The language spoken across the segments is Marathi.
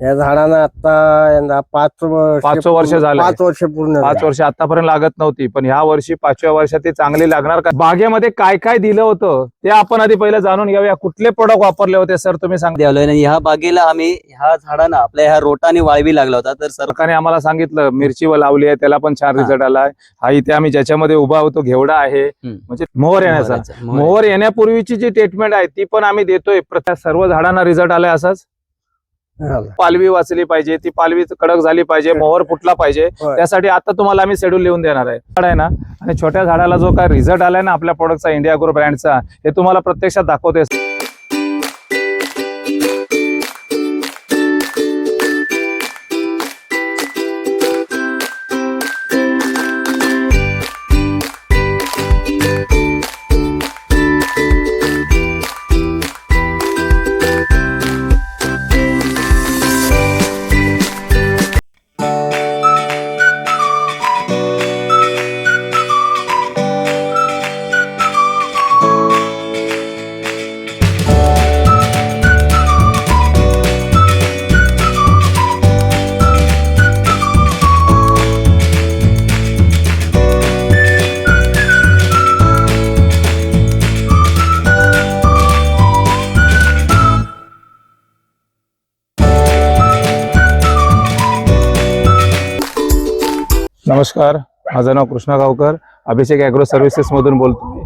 या झाडांना आता यंदा पाच वर्ष पाच वर्ष पूर्ण- झालंय. पाच वर्ष पूर्ण पाच झाली. वर्ष आतापर्यंत लागत नव्हती पण ह्या वर्षी पाचव्या वर्षात ती चांगली लागणार का बागेमध्ये काय काय दिलं होतं ते आपण आधी पहिलं जाणून घेऊया कुठले प्रोडक्ट वापरले होते सर तुम्ही सांगा मध्ये आलोय आणि ह्या बागेला आम्ही ह्या झाडांना आपल्या ह्या रोटाने वाळवी लागला होता तर सर सरकारने आम्हाला सांगितलं मिरची व लावली आहे त्याला पण छान. रिझल्ट आलाय हा इथे आम्ही ज्याच्यामध्ये उभा होतो घेवडा आहे. म्हणजे मोहर येण्याचा मोहर. येण्यापूर्वीची जी ट्रीटमेंट आहे ती पण आम्ही देतोय प्रत्येक सर्व झाडांना रिझल्ट आलाय असाच झालं. पालवी वाचली पाहिजे ती पालवी कडक झाली पाहिजे मोहर फुटला पाहिजे. होय. त्यासाठी आता तुम्हाला आम्ही शेड्यूल लिहून देणार आहे. झाड आहे ना? आणि छोट्या झाडाला जो काय रिझल्ट आलाय ना आपल्या प्रोडक्टचा इंडिया ग्रो ब्रँडचा हे तुम्हाला प्रत्यक्षात दाखवते नमस्कार माझं नाव कृष्णा गावकर अभिषेक अॅग्रो सर्व्हिसेस मधून बोलतोय.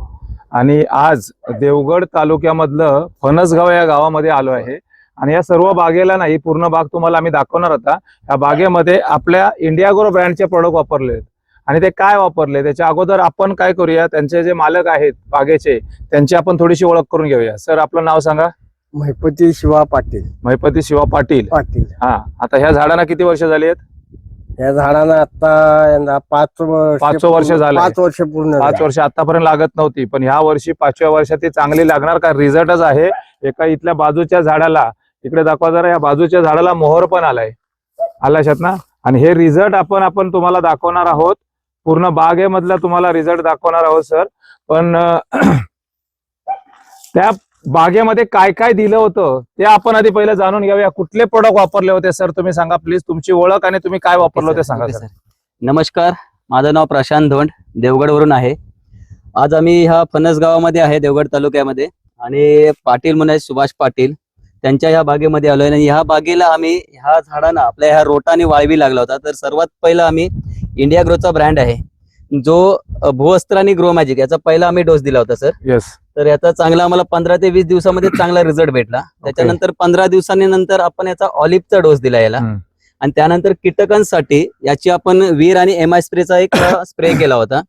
आणि आज देवगड तालुक्यामधलं फणसगाव या गावामध्ये आलो आहे. आणि या सर्व बागेला नाही पूर्ण बाग तुम्हाला आम्ही दाखवणार होता या बागेमध्ये आपल्या इंडिया ग्रो ब्रँडचे प्रोडक्ट वापरले आहेत आणि ते काय वापरले? त्याच्या अगोदर आपण काय करूया? त्यांचे जे मालक आहेत बागेचे त्यांची आपण थोडीशी ओळख करून घेऊया. सर आपलं नाव सांगा. महिपती शिवा पाटील. महिपती शिवा पाटील. पाटील. हा आता ह्या झाडांना किती वर्ष झाली आहेत? या झाडांना आता यंदा पाच वर्ष पाच वर्ष पूर्ण- झालंय. पाच वर्ष पूर्ण पाच झाली. वर्ष आतापर्यंत लागत नव्हती पण ह्या वर्षी पाचव्या वर्षात ती चांगली लागणार का रिझल्टच आहे. एका इथल्या बाजूच्या झाडाला इकडे दाखवा जरा या बाजूच्या झाडाला मोहर पण आलाय. आला लक्षात ना? आणि हे रिझल्ट आपण आपण तुम्हाला दाखवणार आहोत. पूर्ण बागेमधला तुम्हाला रिझल्ट दाखवणार आहोत सर. पण अं, त्या बागेमध्ये काय काय दिलं होतं ते आपण आधी पहिलं जाणून घेऊया. कुठले प्रोडक्ट वापरले होते सर तुम्ही सांगा प्लीज तुमची ओळख आणि तुम्ही काय वापरलं ओके ते सर, सांगा सर. नमस्कार. माझं नाव प्रशांत धोंड देवगडवरून आहे. आज आम्ही ह्या फणस गावामध्ये आहे देवगड तालुक्यामध्ये. आणि पाटील म्हणून सुभाष पाटील. त्यांच्या ह्या बागेमध्ये आलोय आणि ह्या बागेला आम्ही ह्या झाडांना आपल्या ह्या रोटाने वाळवी लागला होता. तर सर्वात पहिलं आम्ही इंडिया ग्रोचा ब्रँड आहे. जो अ, भूवस्त्र आणि ग्रो मॅजिक याचा पहिला आम्ही डोस दिला होता सर येस तर याचा चांगला आम्हाला पंधरा ते वीस दिवसामध्ये चांगला रिझल्ट भेटला. त्याच्यानंतर पंधरा दिवसांनी नंतर आपण याचा ऑलिव्हचा डोस दिला याला. आणि त्यानंतर कीटकांसाठी याची आपण वीर आणि एम आय स्प्रेचा एक स्प्रे केला होता.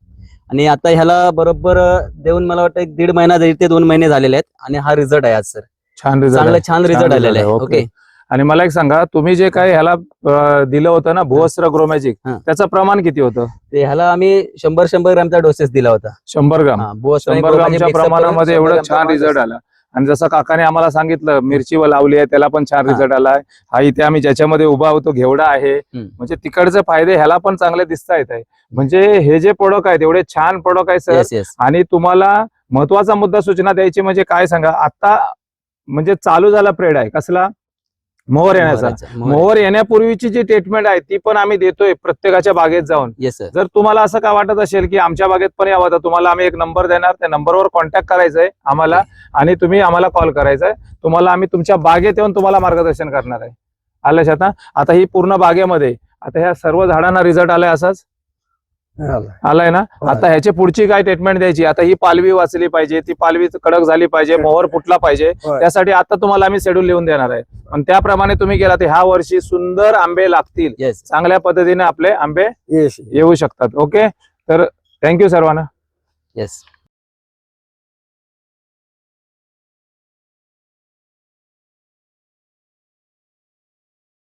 आणि आता ह्याला बरोबर देऊन मला वाटतं एक दीड महिना दीड ते दोन महिने झालेले आहेत. आणि हा रिझल्ट आहे आज सर छान रिझल्ट चांगला छान रिझल्ट आलेला आहे. ओके. आणि मला एक सांगा तुम्ही जे काय ह्याला अं, दिलं होतं ना भुवस्त्र ग्रोमॅजिक हा. त्याचं प्रमाण किती होतं? ते ह्याला आम्ही शंभर शंभर ग्रॅमचा डोसेस दिला होता. शंभर ग्राम. हा, शंभर ग्रामच्या mix up करून प्रमाणामध्ये 100 एवढं ग्रॅमचा छान रिझल्ट. आला. आणि जसं काकाने आम्हाला सांगितलं मिरची व लावली आहे त्याला पण छान हा. रिझल्ट आलाय हा इथे आम्ही ज्याच्यामध्ये उभा होतो घेवडा आहे. हम्म. म्हणजे तिकडचे फायदे ह्याला पण चांगले दिसता येत आहे. म्हणजे हे जे प्रोडक्ट आहेत एवढे छान प्रोडक्ट आहे सर आणि तुम्हाला महत्त्वाचा मुद्दा सूचना द्यायची म्हणजे काय सांगा? आता म्हणजे चालू झाला प्रेड आहे कसला? मोहर येण्याचा. मोहर. येण्यापूर्वीची जी ट्रीटमेंट आहे ती पण आम्ही देतोय प्रत्येकाच्या बागेत जाऊन. येस सर जर तुम्हाला असं काय वाटत असेल की आमच्या बागेत पण यावं तर तुम्हाला आम्ही एक नंबर देणार. त्या नंबरवर कॉन्टॅक्ट करायचंय आम्हाला आणि तुम्ही आम्हाला कॉल करायचा आहे तुम्हाला आम्ही तुमच्या बागेत येऊन तुम्हाला मार्गदर्शन करणार आहे. आलं आता ही पूर्ण बागेमध्ये आता ह्या सर्व झाडांना रिझल्ट आलाय असाच. आलाय ना? होय. आता ह्याची पुढची काय ट्रीटमेंट द्यायची? आता ही पालवी वाचली पाहिजे ती पालवी कडक झाली पाहिजे मोहर फुटला पाहिजे. त्यासाठी आता तुम्हाला आम्ही शेड्यूल लिहून देणार आहे. पण त्याप्रमाणे तुम्ही गेला तर ह्या वर्षी सुंदर आंबे लागतील. चांगल्या पद्धतीने आपले आंबे येऊ शकतात. ओके तर थँक्यू सर्वांना. येस